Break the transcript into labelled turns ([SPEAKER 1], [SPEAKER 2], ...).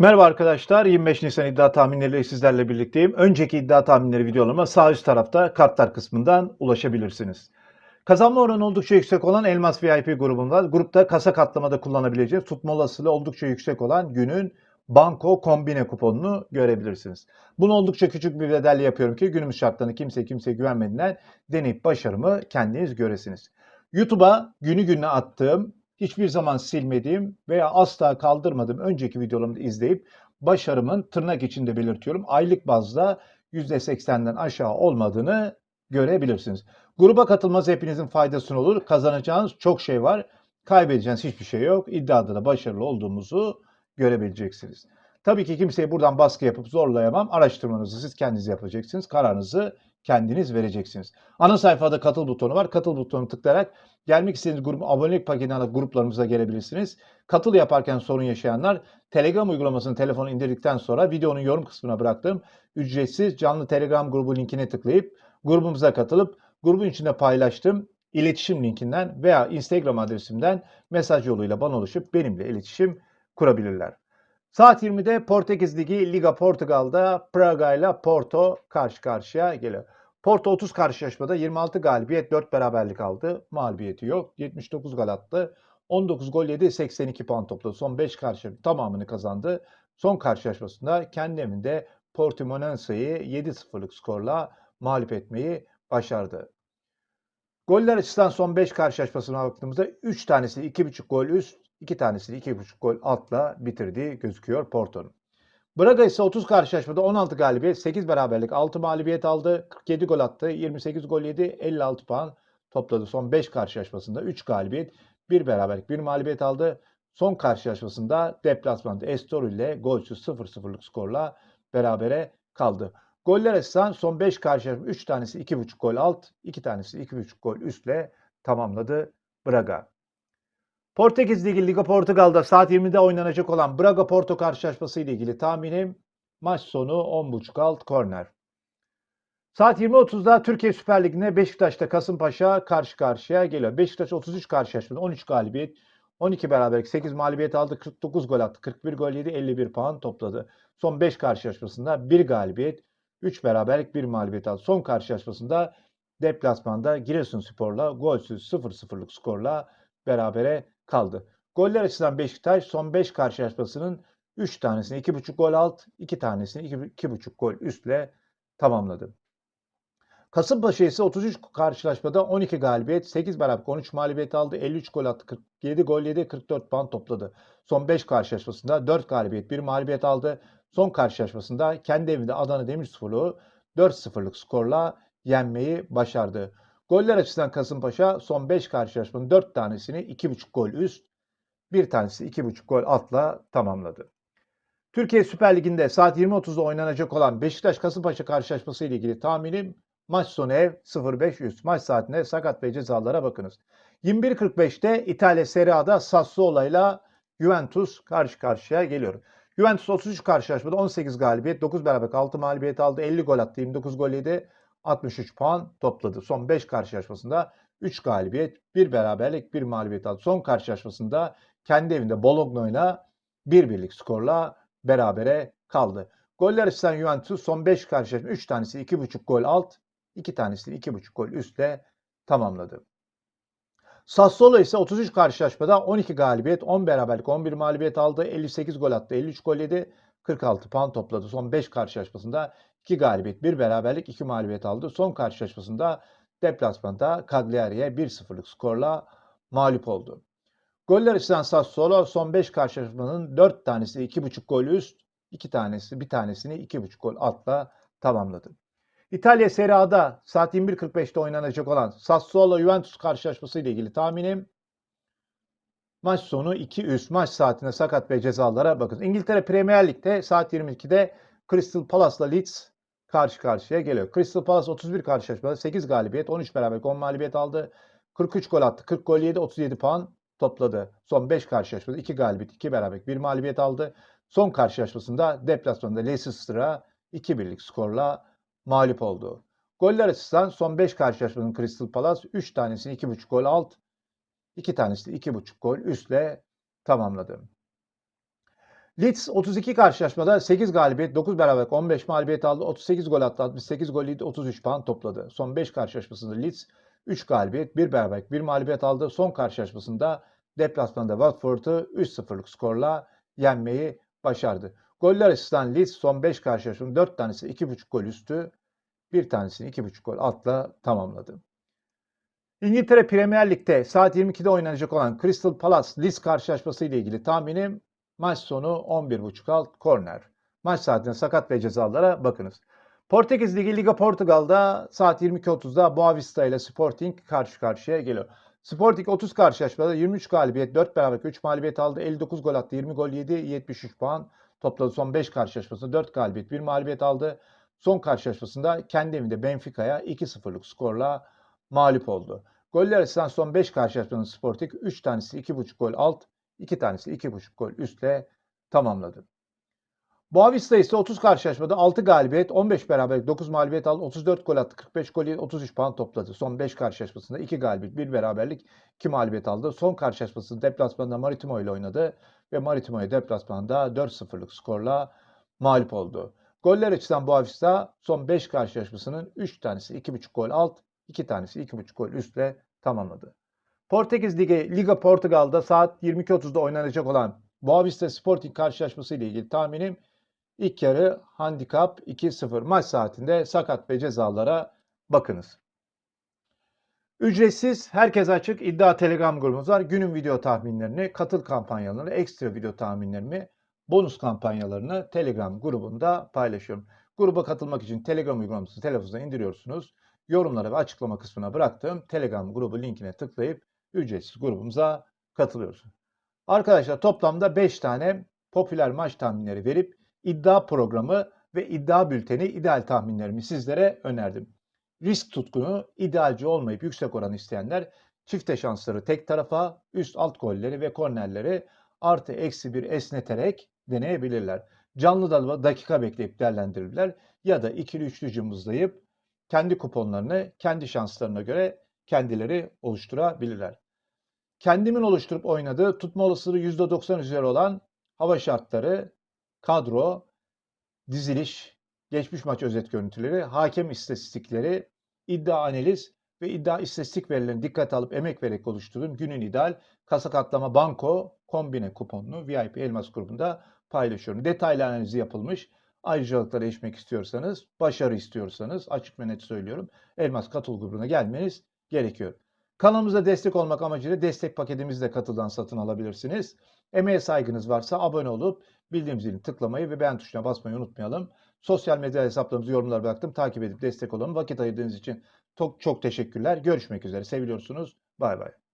[SPEAKER 1] Merhaba arkadaşlar. 25 Nisan iddia tahminleriyle sizlerle birlikteyim. Önceki iddia tahminleri videolarıma sağ üst tarafta kartlar kısmından ulaşabilirsiniz. Kazanma oranı oldukça yüksek olan Elmas VIP grubunda grupta kasa katlamada kullanabileceğiniz tutma olasılığı oldukça yüksek olan günün banko kombine kuponunu görebilirsiniz. Bunu oldukça küçük bir bedelle yapıyorum ki günümüz şartlarında kimse kimseye güvenmediğinden deneyip başarımı kendiniz göresiniz. YouTube'a günü gününe attığım hiçbir zaman silmediğim veya asla kaldırmadığım önceki videolarımı izleyip başarımın tırnak içinde belirtiyorum. Aylık bazda %80'den aşağı olmadığını görebilirsiniz. Gruba katılmanız hepinizin faydasına olur. Kazanacağınız çok şey var. Kaybedeceğiniz hiçbir şey yok. İddiada da başarılı olduğumuzu görebileceksiniz. Tabii ki kimseye buradan baskı yapıp zorlayamam. Araştırmanızı siz kendiniz yapacaksınız. Kararınızı kendiniz vereceksiniz. Ana sayfada katıl butonu var. Katıl butonuna tıklayarak gelmek istediğiniz grup abonelik paketine alıp gruplarımıza gelebilirsiniz. Katıl yaparken sorun yaşayanlar Telegram uygulamasını telefonu indirdikten sonra videonun yorum kısmına bıraktığım ücretsiz canlı Telegram grubu linkine tıklayıp grubumuza katılıp grubun içinde paylaştığım iletişim linkinden veya Instagram adresimden mesaj yoluyla bana ulaşıp benimle iletişim kurabilirler. Saat 20'de Portekiz Ligi Liga Portugal'da Praga ile Porto karşı karşıya geliyor. Porto 30 karşılaşmada 26 galibiyet 4 beraberlik aldı. Mağlubiyeti yok. 79 gol attı. 19 gol yedi 82 puan topladı. Son 5 karşı tamamını kazandı. Son karşılaşmasında kendi evinde Portimonense'yi 7-0'lık skorla mağlup etmeyi başardı. Goller açısından son 5 karşılaşmasına baktığımızda 3 tanesi 2.5 gol üst, 2 tanesi 2.5 gol altla bitirdiği gözüküyor Porto'nun. Braga ise 30 karşılaşmada 16 galibiyet, 8 beraberlik, 6 mağlubiyet aldı, 47 gol attı, 28 gol yedi, 56 puan topladı. Son 5 karşılaşmasında 3 galibiyet, 1 beraberlik, 1 mağlubiyet aldı. Son karşılaşmasında deplasmanda Estoril ile golsüz 0-0'lık skorla berabere kaldı. Goller açısından son 5 karşılaşma 3 tanesi 2.5 gol alt, 2 tanesi 2.5 gol üstle tamamladı Braga. Portekiz Ligi Liga Portugal'da saat 20'de oynanacak olan Braga Porto karşılaşması ile ilgili tahminim maç sonu 10.5 alt korner. Saat 20.30'da Türkiye Süper Ligi'nde Beşiktaş'ta Kasımpaşa karşı karşıya geliyor. Beşiktaş 33 karşılaşmada 13 galibiyet, 12 beraberlik, 8 mağlubiyet aldı, 49 gol attı, 41 gol yedi, 51 puan topladı. Son 5 karşılaşmasında 1 galibiyet, 3 beraberlik, 1 mağlubiyet aldı. Son karşılaşmasında deplasmanda Giresunspor'la golsüz 0-0'lık skorla berabere kaldı. Goller açısından Beşiktaş son 5 karşılaşmasının 3 tanesini 2.5 gol alt, 2 tanesini 2.5 gol üstle tamamladı. Kasımpaşa ise 33 karşılaşmada 12 galibiyet, 8 beraberlik, 13 mağlubiyet aldı, 53 gol attı, 47 gol yedi, 44 puan topladı. Son 5 karşılaşmasında 4 galibiyet, 1 mağlubiyet aldı. Son karşılaşmasında kendi evinde Adana Demirspor'u 4-0'lık skorla yenmeyi başardı. Goller açısından Kasımpaşa son 5 karşılaşmanın 4 tanesini 2.5 gol üst, bir tanesi 2.5 gol altla tamamladı. Türkiye Süper Ligi'nde saat 20.30'da oynanacak olan Beşiktaş-Kasımpaşa karşılaşması ile ilgili tahminim maç sonu ev 0-5 üst. Maç saatinde sakat ve cezalara bakınız. 21.45'te İtalya Serie A'da Sassuolo ile Juventus karşı karşıya geliyor. Juventus 33 karşılaşmada 18 galibiyet, 9 beraberlik, 6 mağlubiyet aldı, 50 gol attı, 29 gol yedi, 63 puan topladı. Son 5 karşılaşmasında 3 galibiyet, 1 beraberlik, 1 mağlubiyet aldı. Son karşılaşmasında kendi evinde Bologna ile 1 birlik skorla berabere kaldı. Goller açısından Juventus son 5 karşılaşma 3 tanesi 2.5 gol alt, 2 tanesi 2.5 gol üstle tamamladı. Sassuolo ise 33 karşılaşmada 12 galibiyet, 10 beraberlik, 11 mağlubiyet aldı, 58 gol attı, 53 gol yedi, 46 puan topladı. Son 5 karşılaşmasında 2 galibiyet, 1 beraberlik, 2 mağlubiyet aldı. Son karşılaşmasında deplasmanda Cagliari'ye 1-0'lık skorla mağlup oldu. Goller açısından Sassuolo son 5 karşılaşmanın 4 tanesi 2.5 gol üst, 2 tanesi bir tanesini 2.5 gol altla tamamladı. İtalya Serie A'da saat 21.45'te oynanacak olan Sassuolo Juventus karşılaşması ile ilgili tahminim maç sonu 2 üst maç saatinde sakat ve cezalara bakın. İngiltere Premier Lig'de saat 22'de Crystal Palace'la Leeds karşı karşıya geliyor. Crystal Palace 31 karşılaşmada 8 galibiyet, 13 beraberlik, 10 mağlubiyet aldı. 43 gol attı, 40 gol yedi, 37 puan topladı. Son 5 karşılaşmada 2 galibiyet, 2 beraberlik, 1 mağlubiyet aldı. Son karşılaşmasında deplasmanda Leicester'a 2 birlik skorla mağlup oldu. Goller açısından son 5 karşılaşmanın Crystal Palace 3 tanesini 2.5 gol alt, 2 tanesi de 2.5 gol üstle tamamladı. Leeds 32 karşılaşmada 8 galibiyet, 9 beraberlik, 15 mağlubiyet aldı. 38 gol attı, 68 gol yedi, 33 puan topladı. Son 5 karşılaşmasında Leeds 3 galibiyet, 1 beraberlik, 1 mağlubiyet aldı. Son karşılaşmasında deplasmanda Watford'u 3-0'lık skorla yenmeyi başardı. Goller açısından Leeds son 5 karşılaşmanın 4 tanesi 2.5 gol üstü, bir tanesini 2.5 gol altla tamamladı. İngiltere Premier Lig'de saat 22'de oynanacak olan Crystal Palace Leeds karşılaşması ile ilgili tahminim maç sonu 11.5 alt korner. Maç saatinde sakat ve cezalara bakınız. Portekiz Ligi Liga Portugal'da saat 22.30'da Boavista ile Sporting karşı karşıya geliyor. Sporting 30 karşılaşmada 23 galibiyet, 4 beraberlik, 3 mağlubiyet aldı. 59 gol attı, 20 gol yedi, 73 puan topladı. Son 5 karşılaşmasında 4 galibiyet, 1 mağlubiyet aldı. Son karşılaşmasında kendi evinde Benfica'ya 2-0'lık skorla mağlup oldu. Goller açısından son 5 karşılaşmanın Sporting 3 tanesi 2.5 gol alt, 2 tanesi 2.5 gol üstle tamamladı. Boavista ise 30 karşılaşmada 6 galibiyet, 15 beraberlik, 9 mağlubiyet aldı, 34 gol attı, 45 gol yedi, 33 puan topladı. Son 5 karşılaşmasında 2 galibiyet, 1 beraberlik, 2 mağlubiyet aldı. Son karşılaşmasında deplasmanda Maritimo ile oynadı ve Maritimo'yu deplasmanda 4-0'lık skorla mağlup oldu. Goller açısından Boavista son 5 karşılaşmasının 3 tanesi 2.5 gol alt, 2 tanesi 2.5 gol üstle tamamladı. Portekiz Ligi, Liga Portugal'da saat 22.30'da oynanacak olan Boavista Sporting karşılaşması ile ilgili tahminim ilk yarı handikap 2-0 maç saatinde sakat ve cezalara bakınız. Ücretsiz, herkes açık iddia Telegram grubumuz var. Günün video tahminlerini, katıl kampanyalarını, ekstra video tahminlerimi, bonus kampanyalarını Telegram grubunda paylaşıyorum. Gruba katılmak için Telegram uygulamasını telefonunuza indiriyorsunuz. Yorumlara ve açıklama kısmına bıraktığım Telegram grubu linkine tıklayıp ücretsiz grubumuza katılıyorsunuz. Arkadaşlar toplamda 5 tane popüler maç tahminleri verip iddia programı ve iddia bülteni ideal tahminlerimi sizlere önerdim. Risk tutkunu, idealci olmayıp yüksek oran isteyenler çifte şansları tek tarafa, üst alt golleri ve kornerleri artı eksi bir esneterek deneyebilirler. Canlı da dakika bekleyip değerlendirirler ya da ikili üçlü cımbızlayıp kendi kuponlarını kendi şanslarına göre kendileri oluşturabilirler. Kendimin oluşturup oynadığı tutma olasılığı %90 üzeri olan hava şartları, kadro, diziliş, geçmiş maç özet görüntüleri, hakem istatistikleri, iddia analiz ve iddia istatistik verilerini dikkate alıp emek vererek oluşturduğum günün ideal kasa katlama banko kombine kuponunu VIP Elmas grubunda paylaşıyorum. Detaylı analizi yapılmış. Ayrıcalıklara erişmek istiyorsanız, başarı istiyorsanız açık ve net söylüyorum. Elmas Katıl grubuna gelmeniz gerekiyor. Kanalımıza destek olmak amacıyla destek paketimizle katıldan satın alabilirsiniz. Emeğe saygınız varsa abone olup bildirim zilini tıklamayı ve beğen tuşuna basmayı unutmayalım. Sosyal medya hesaplarımızı yorumlara bıraktım. Takip edip destek olun. Vakit ayırdığınız için çok çok teşekkürler. Görüşmek üzere. Seviliyorsunuz. Bay bay.